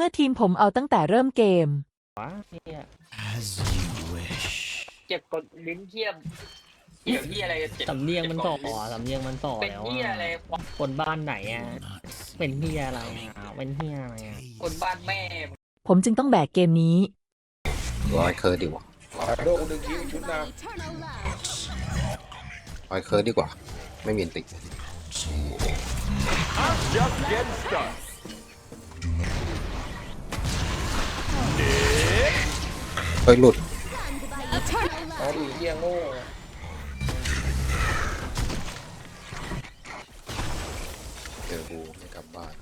เมื่อทีมผมเอาตั้งแต่เริ่มเกมวะเนี่ย As you wish. เจ็บกดลิ้นเทียมเกี่ยวที่อะไรเจ็บสำเนียงมันต่อสำเนียงมันต่อเป็นแล้วที่อะไรอะคนบ้านไหนอะ Not see เป็นเฮียอะไรอะเป็นเฮียอะไรอะคนบ้านแม่ผมจึงต้องแบกเกมนี้ ร้อยเคิร์ดดีกว่าโดกูดึงคิ้วชุดน้ Eternal love. ร้อยเคิร์ดดีกว่า ไม่มีอันติ เฮ้ยหลุด Eternal ำเอา love. ดิเยี่ยโง่เจอกูไม่กลับบ้าน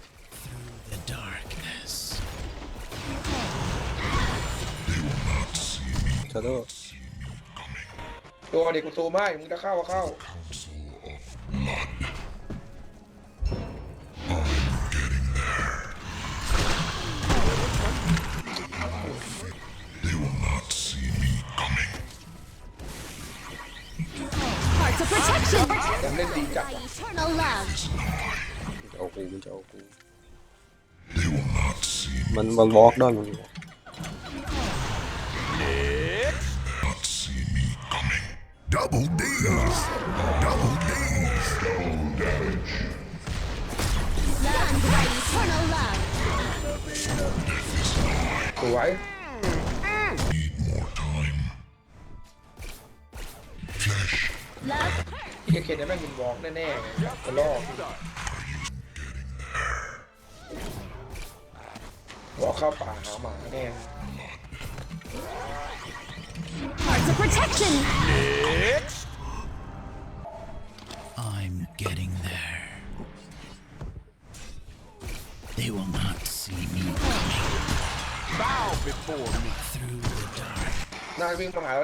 the darkness. ชาโด ตัวเด็กกูซูมให้มึงจะเข้าก็เข้า Hearts of protection. ผมเล่นดีจัด By อะ eternal love. มันจะเอากูมันจะเอากู มันมันวอล์กได้มัน Stunned by eternal love. สวย Love ที่เคนเนี่ยแม่งมินวอล์กแน่ๆกระลอกวอล์กเข้าป่าหาหมาแน่ Hearts of protection. I'm getting there. They will not see me coming. Bow before me through the dark. น่าวิ่งมาหา